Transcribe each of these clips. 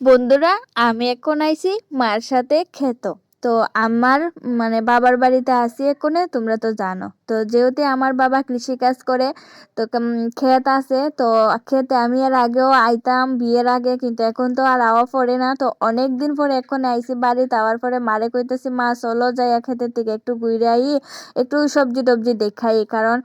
বন্ধুরা আমি এখন আইছি মার সাথে খেত। তো আমার মানে বাবার বাড়িতে আসি এখনে, তোমরা তো জানো। তো যেহেতু আমার বাবা কৃষিকাজ করে, তো ক্ষেত আছে, তো ক্ষেতে আমি আর আগেও আইতাম, বিয়ের আগে, কিন্তু এখন তো আর আওয়া পড়ে না। তো অনেক দিন পরে এখন আইসি বাড়িতে, আওয়ার পরে মারে কইতেছি, মা, চলো যাই ক্ষেতের থেকে একটু ঘুরে আই, একটু সবজি টবজি দেখাই। কারণ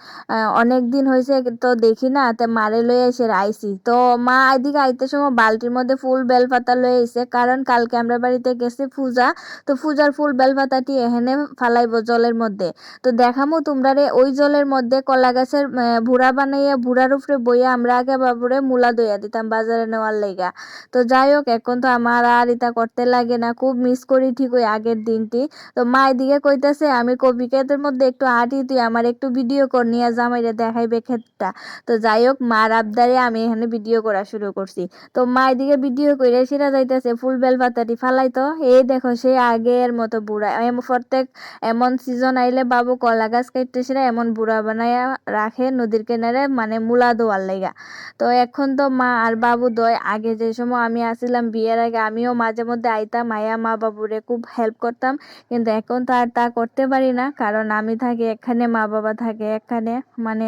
অনেক দিন হয়েছে তো দেখি না, তো মারে লয়ে এসে আইসি তো মা এদিকে আইতে সময় বালতির মধ্যে ফুল, বেলপাতা লয়ে আইসে কারণ কালকে আমরা বাড়িতে গেছি পূজা, তো পূজার ফুল বেলপাতাটি এখানে ফালাইব জলের মধ্যে। তো দেখামো তোমরা রে, ওই জলের মধ্যে কলা গাছের ভুড়া বানাইয়া, ভুড়ার উপরে বইয়া আমরা আগে বাবুরে মূলা দইয়া দিতাম বাজারে নেওয়ার লেগা। তো যাই হোক, এখন তো আমার আর এটা করতে লাগে না, খুব মিস করি ঠিক ওই আগের দিনটি। তো মা এদিকে কইতাছে, আমি কবি ক্ষেতের মধ্যে একটু আটি তুই আমার একটু ভিডিও কর, নিয়ে জামাইরে দেখাইবে ক্ষেতটা। তো যাই হোক, মার আবদারে আমি এখানে ভিডিও করা শুরু করছি। তো মা এদিকে ভিডিও করে সেরা যাইতেছে, ফুল বেল পাতাটি ফালাই তো এই দেখো, সে আগের মতো বুড়া। প্রত্যেক এমন সিজন আইলে বাবু কলা গাছ কাটতেছিল এমন বুড়া বানাইয়া রাখে নদীর কিনারে মানে মূলা দোয়ার লাইগা তো এখন তো মা আর বাবু দয়। আগে যে সময় আমি আসিলাম বিয়ের আগে আমিও মাঝে মধ্যে আইতাম, আয়া মা বাবুরে খুব হেল্প করতাম। কিন্তু এখন তো আর তা করতে পারি না, কারণ আমি থাকি এখানে, মা বাবা থাকে এখানে। মানে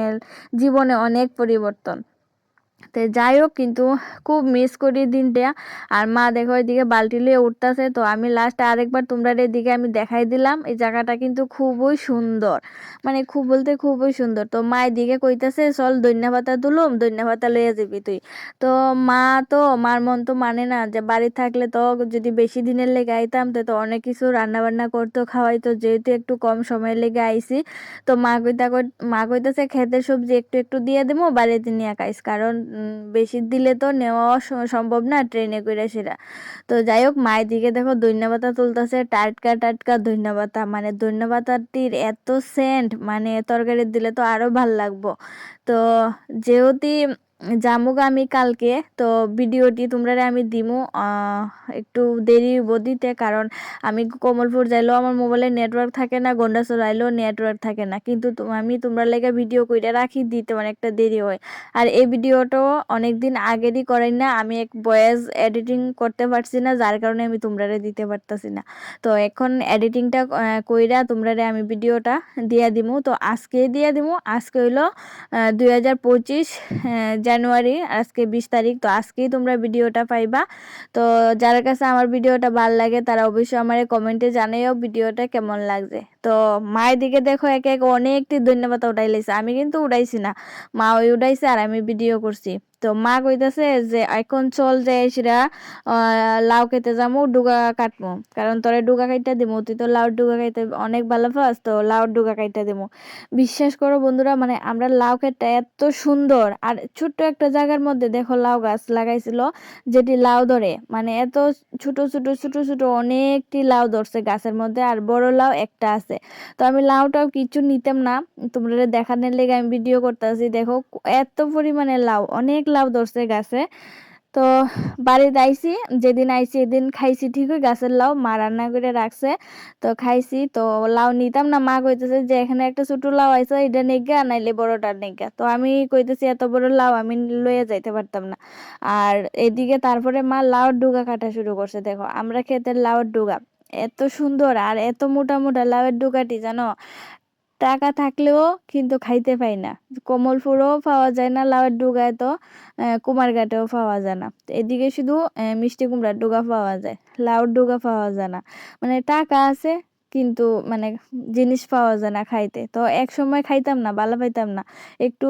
জীবনে অনেক পরিবর্তন। তো যাই হোক কিন্তু খুব মিস করি দিনটা। আর মা দেখো এদিকে বালতি লিয়ে উঠতেছে, তো আমি লাস্টে আরেকবার তোমরা এদিকে আমি দেখাই দিলাম। এই জায়গাটা কিন্তু খুবই সুন্দর। মানে খুব বলতে খুবই সুন্দর। তো মা এদিকে কইতেছে, চল দৈন্য পাতা তুলুম দৈন্য পাতা লইয়া যাবি তুই। তো মা তো, মার মন তো মানে না যে বাড়ি থাকলে তো যদি বেশি দিনের লেগে আইতাম, তো অনেক কিছু রান্না বান্না করতো, খাওয়াইতো, যেহেতু একটু কম সময়ের লেগে আইসি তো মা কইতা মা কইতেছে খেতে সবজি একটু একটু দিয়ে দেবো বাড়িতে নিয়ে খাইস কারণ বেশি দিলে তো নেওয়া সম্ভব না ট্রেনে করে সেটা তো যাই হোক মায়ের দিকে দেখো ধন্যবাতা তুলতেছে, টাটকা টাটকা ধন্যবাতা মানে ধন্যবাতাটির এত সেন্ট মানে তরকারি দিলে তো আরও ভালো লাগবো। তো যেহেতু জামুক আমি কালকে, তো ভিডিওটি তোমরা আমি দিমু একটু দেরি হইব দিতে কারণ আমি কমলপুর যাইলেও আমার মোবাইলে নেটওয়ার্ক থাকে না গন্ডাসর আইলেও নেটওয়ার্ক থাকে না। কিন্তু আমি তোমরা লেগে ভিডিও কইরা রাখি, দিতে অনেকটা দেরি হয়। আর এই ভিডিওটাও অনেক দিন আগেরই করাই না, আমি এক ভয়েস এডিটিং করতে পারছি না, যার কারণে আমি তোমরা দিতে পারতাছি না। তো এখন এডিটিংটা কইরা তোমরা আমি ভিডিওটা দিয়া দিমু। তো আজকে দিয়া দিমু, আজকে হইল দুই হাজার পঁচিশ জানুয়ারি, আজকে বিশ তারিখ, তো আজকেই তোমরা ভিডিওটা পাইবা। তো যার কাছে আমার ভিডিওটা ভালো লাগে, তারা অবশ্যই আমার কমেন্টে জানাইও ভিডিওটা কেমন লাগছে। তো মায়ের দিকে দেখো, একে এক অনেকটি ধন্যবাদ উঠাই লাইছে আমি কিন্তু উঠাইছি না। মা ওই উঠাইছে আর আমি ভিডিও করছি। তো মা কইতাছে যে এখন চল যে সেটা লাউ খেতে যাব ডুগা কাটবো কারণ তোরে ডুগা কাইটা দিবো তুই তো লাউ ডুগা খাইতে অনেক ভালো পাস তো লাউ ডুগা কাইটা দিবো বিশ্বাস করো বন্ধুরা মানে আমরা লাউ খেতটা এত সুন্দর, আর ছোট্ট একটা জায়গার মধ্যে দেখো লাউ গাছ লাগাইছিল, যেটি লাউ ধরে। মানে এত ছোট ছোট ছোট ছোট অনেকটি লাউ ধরছে গাছের মধ্যে, আর বড় লাউ একটা আছে। তো আমি লাউটাও কিছু নিতাম না, তোমরা দেখানোর লেগে আমি ভিডিও করতেছি। দেখো এত পরিমাণে লাউ, অনেক লাউ ধরছে গাছে। তো বাড়িতে আইসি যেদিন আইসি এদিন খাইছি ঠিকই, গাছের লাউ মা রান্না করে রাখছে। তো খাইছি, তো লাউ নিতাম না, মা কইতেছে যে এখানে একটা ছোট লাউ আইসে এটা নেগা নাইলে বড়টা নেগা। তো আমি কইতেছি এত বড় লাউ আমি লইয়া যাইতে পারতাম না। আর এদিকে তারপরে মা লাউর ডুগা কাটা শুরু করছে, দেখো, আমরা খেতে লাউর ডুগা। এত সুন্দর আর এত মোটা মোটা লাউয়ের ডুগাটি, জানো? টাকা থাকলেও কিন্তু খাইতে পাই না। কমলপুরও পাওয়া যায় না, লাউয়ের ডুগায় তো কুমারঘাটেও পাওয়া যায় না। এদিকে শুধু মিষ্টি কুমড়ার ডুগা পাওয়া যায় লাউর ডুগা পাওয়া যায় না। মানে টাকা আছে, কিন্তু মানে জিনিস পাওয়া যায় না খাইতে। তো এক সময় খাইতাম না ভালো পাইতাম না। একটু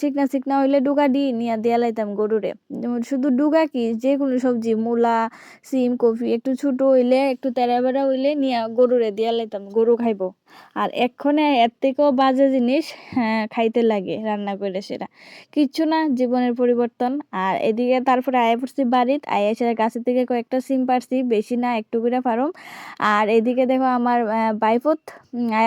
চিকনা চিকনা হইলে ডুগা দি, নিয়ে দিয়া লাইতাম গরুরে। শুধু ডুগা কি যে কোনো সবজি, মূলা, সিম কফি একটু ছোট হইলে, একটু তেরা বেড়া হইলে নিয়ে গরুরে দিয়া লাইতাম, গরু খাইবো। আর এক্ষণে এর থেকেও বাজে জিনিস হ্যাঁ, খাইতে লাগে রান্না করে সেটা। কিচ্ছু না জীবনের পরিবর্তন। আর এদিকে তারপরে আয়া পড়ছি বাড়িতে আয়া সেটা গাছের থেকে কয়েকটা সিম পারছি বেশি না একটু করে পারম। আর এদিকে দেখো আমার বাইপত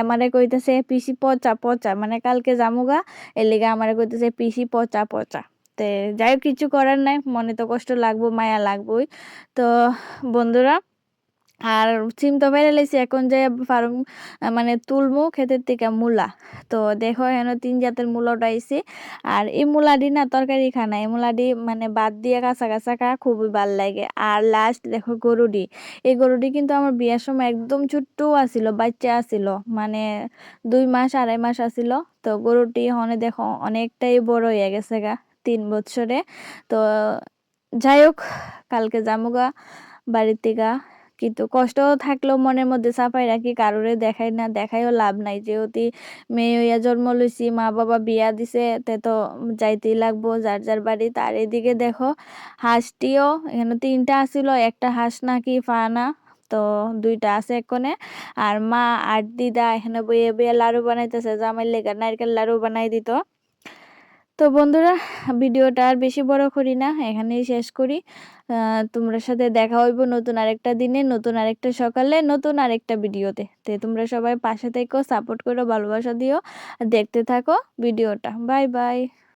আমারে কইতেছে পিসি পচা পচা। মানে কালকে জামুগা এর আমারে কইতেছে পিসি পচা পচা। তে যাই কিছু করার নাই মনে তো কষ্ট লাগবো মায়া লাগবোই। তো বন্ধুরা আর সিম তো লাইছি এখন যে ফার্ম মানে তুলমু ক্ষেতের থেকে মূলা। তো দেখো এখানে তিন জাতের মূলা উঠাইছি। আর এই মূলাডি না তরকারি খানা এই মূলাডি মানে বাদ দিয়ে কাঁচা কাঁচা খা, খুবই ভালো লাগে। আর লাস্ট দেখো গরুডি এই গরুডি কিন্তু আমার বিয়ের সময় একদম ছোট্ট আসিল বাচ্চা আসিল মানে দুই মাস, আড়াই মাস আসিল তো গরুটি হনে দেখো অনেকটাই বড় হয়ে গেছে গা, তিন বছরে তো যাই হোক, কালকে যামুগা বাড়ির থেকে কিন্তু কষ্ট থাকলেও মনের মধ্যে চাপাই রাখি, কারোরে দেখাই না, দেখাইও লাভ নাই। যেহেতু মেয়ে হইয়া জন্ম লইছি, মা বাবা বিয়া দিছে, তে তো যাইতেই লাগবো, যার যার বাড়ি, তার এদিকে দেখো, হাঁসটিও এখানে তিনটা আসিল, একটা হাঁস নাকি ফানা, তো দুইটা আছে এক্ষণে আর মা আর দিদা এখানে বইয়ে বইয়ে লাড়ু বানাইতেছে জামাই লেগা নারকেল লাড়ু বানাই দিত। তো বন্ধুরা, ভিডিওটা আর বেশি বড় করি না, এখানেই শেষ করি। তোমরা সাথে দেখা হইব নতুন আরেকটা দিনে, নতুন আরেকটা সকালে, নতুন আরেকটা ভিডিওতে। তো তোমরা সবাই পাশে থেকো, সাপোর্ট করো, ভালোবাসা দিও দেখতে থাকো ভিডিওটা। Bye bye.